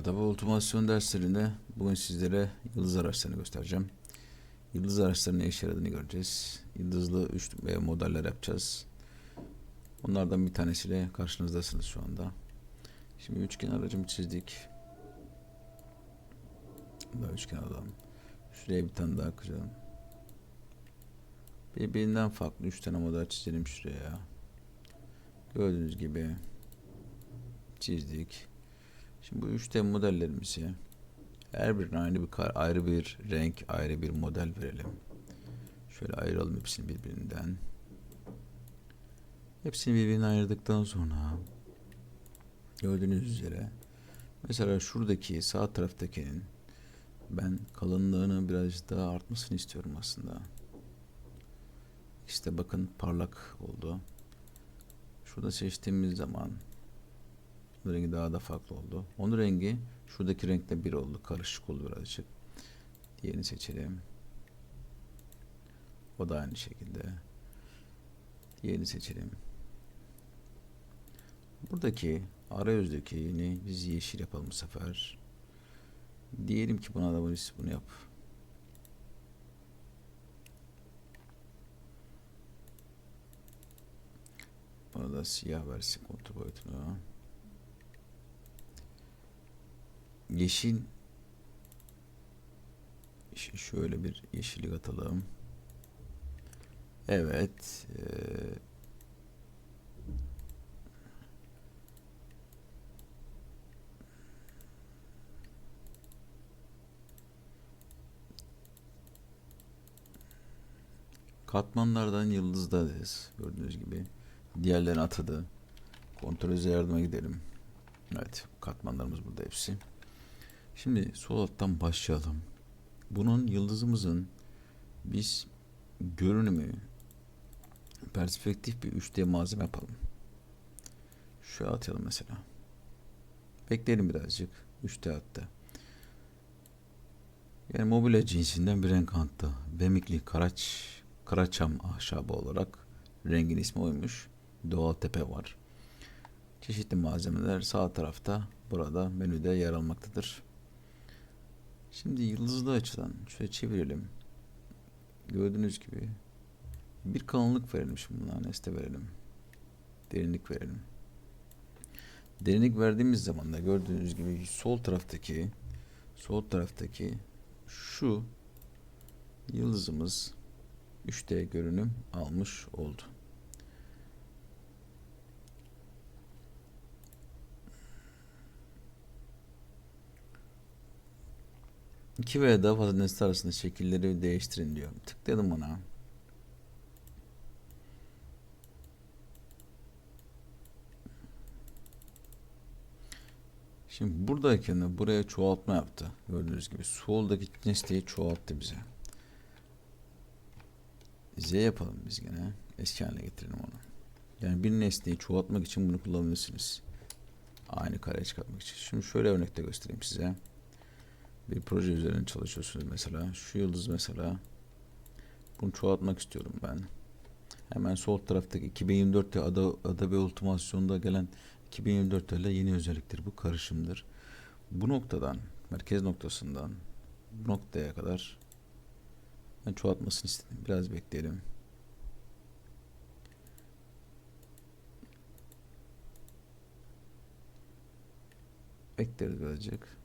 Adaba otomasyon derslerinde bugün sizlere yıldız araçlarını göstereceğim. Yıldız araçlarının işe yaradığını göreceğiz. Yıldızlı 3 modeller yapacağız. Onlardan bir tanesiyle karşınızdasınız şu anda. Şimdi üçgen aracımı çizdik. Daha üçgen alalım. Şuraya bir tane daha kıralım. Birbirinden farklı 3 tane model çizelim şuraya. Gördüğünüz gibi çizdik. Şimdi bu 3D modellerimizi her birine aynı bir ayrı bir renk, ayrı bir model verelim. Şöyle ayıralım hepsini birbirinden. Hepsini birbirinden ayırdıktan sonra gördüğünüz üzere mesela şuradaki sağ taraftakinin ben kalınlığını biraz daha artmasını istiyorum aslında. İşte bakın parlak oldu. Şurada seçtiğimiz zaman onun rengi daha da farklı oldu. Onun rengi şuradaki renkle bir oldu. Karışık oldu birazcık. Diğerini seçelim. O da aynı şekilde. Diğerini seçelim. Buradaki arayüzdeki yeni biz yeşil yapalım bu sefer. Diyelim ki buna da biz bunu yap. Buna da siyah versin kontrol boyutunu. Yeşil şöyle bir yeşillik atalım. Evet. eee, katmanlardan yıldızdayız. Gördüğünüz gibi. Diğerlerini atadı. Kontrol yardıma gidelim. Evet. Katmanlarımız burada hepsi. Şimdi sol alttan başlayalım. Bunun yıldızımızın biz görünümü perspektif bir 3D malzeme yapalım. Şöyle atalım mesela. Bekleyelim birazcık. 3D attı. Yani mobilya cinsinden bir renk attı. Bemikli karaç, karaçam ahşabı olarak rengin ismi oymuş. Doğal tepe var. Çeşitli malzemeler sağ tarafta burada menüde yer almaktadır. Şimdi yıldızlı açıdan şöyle çevirelim. Gördüğünüz gibi bir kalınlık verelim şimdi buna nesne verelim. Derinlik verelim. Derinlik verdiğimiz zaman da gördüğünüz gibi sol taraftaki sol taraftaki şu yıldızımız 3D görünüm almış oldu. İki veya daha fazla nesne arasında şekilleri değiştirin diyor. Tıkladım ona. Şimdi buradayken de buraya çoğaltma yaptı. Gördüğünüz gibi soldaki nesneyi çoğalttı bize. Z yapalım biz gene. Eski haline getirelim onu. Yani bir nesneyi çoğaltmak için bunu kullanabilirsiniz. Aynı kareye çıkartmak için. Şimdi şöyle örnekte göstereyim size bir proje üzerine çalışıyorsunuz mesela. Şu yıldız mesela. Bunu çoğaltmak istiyorum ben. Hemen sol taraftaki 2024'te Ada, Adobe Ultimation'da gelen 2024 ile yeni özelliktir. Bu karışımdır. Bu noktadan, merkez noktasından bu noktaya kadar ben çoğaltmasını istedim. Biraz bekleyelim. Bekleriz birazcık.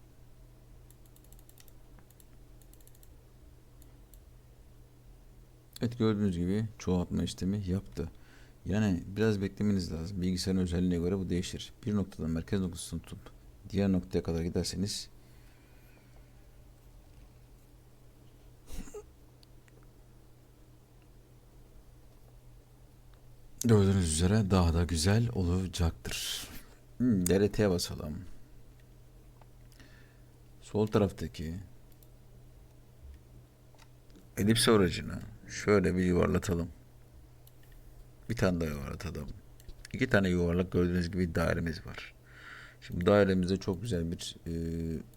Evet gördüğünüz gibi çoğaltma işlemi yaptı. Yani biraz beklemeniz lazım. Bilgisayarın özelliğine göre bu değişir. Bir noktadan merkez noktasını tutup diğer noktaya kadar giderseniz gördüğünüz üzere daha da güzel olacaktır. Hmm, DRT'ye basalım. Sol taraftaki elips aracını şöyle bir yuvarlatalım. Bir tane daha yuvarlatalım. İki tane yuvarlak gördüğünüz gibi dairemiz var. Şimdi dairemize çok güzel bir e,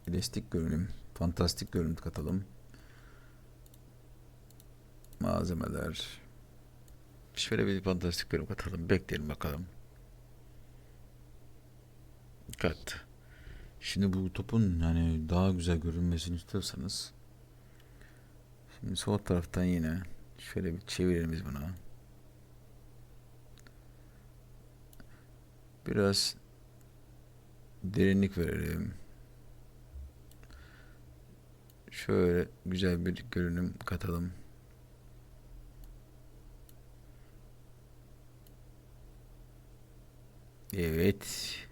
elastik görünüm, fantastik görünüm katalım. Malzemeler. Şöyle bir fantastik görünüm katalım. Bekleyelim bakalım. Kat. Şimdi bu topun hani daha güzel görünmesini istiyorsanız şimdi sol taraftan yine şöyle bir çevirelim biz bunu. Biraz derinlik verelim. Şöyle güzel bir görünüm katalım. Evet.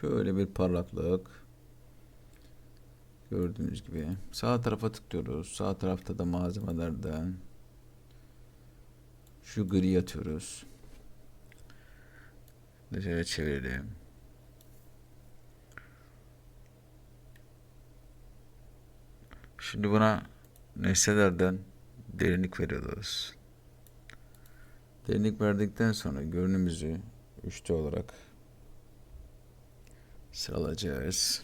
Şöyle bir parlaklık. Gördüğünüz gibi. Sağ tarafa tıklıyoruz. Sağ tarafta da malzemelerden şu gri atıyoruz. Dışarı çevirelim. Şimdi buna nesnelerden derinlik veriyoruz. Derinlik verdikten sonra görünümüzü üçte olarak sıralayacağız.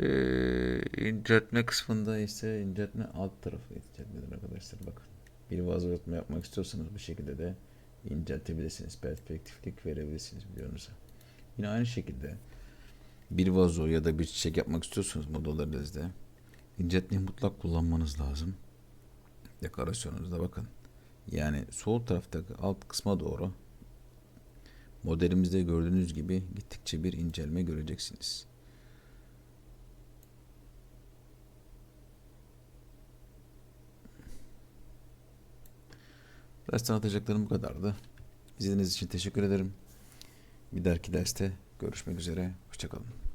Ee, inceltme kısmında ise inceltme alt tarafı inceltmedir arkadaşlar bakın. Bir vazoyatma yapmak istiyorsanız bu şekilde de inceltebilirsiniz. Perspektiflik verebilirsiniz videonuza. Yine aynı şekilde bir vazo ya da bir çiçek yapmak istiyorsanız modellerınızda inceltmeyi mutlak kullanmanız lazım. Dekorasyonunuzda bakın. Yani sol taraftaki alt kısma doğru modelimizde gördüğünüz gibi gittikçe bir incelme göreceksiniz. Dersten atacaklarım bu kadardı. İzlediğiniz için teşekkür ederim. Bir dahaki derste görüşmek üzere. Hoşçakalın.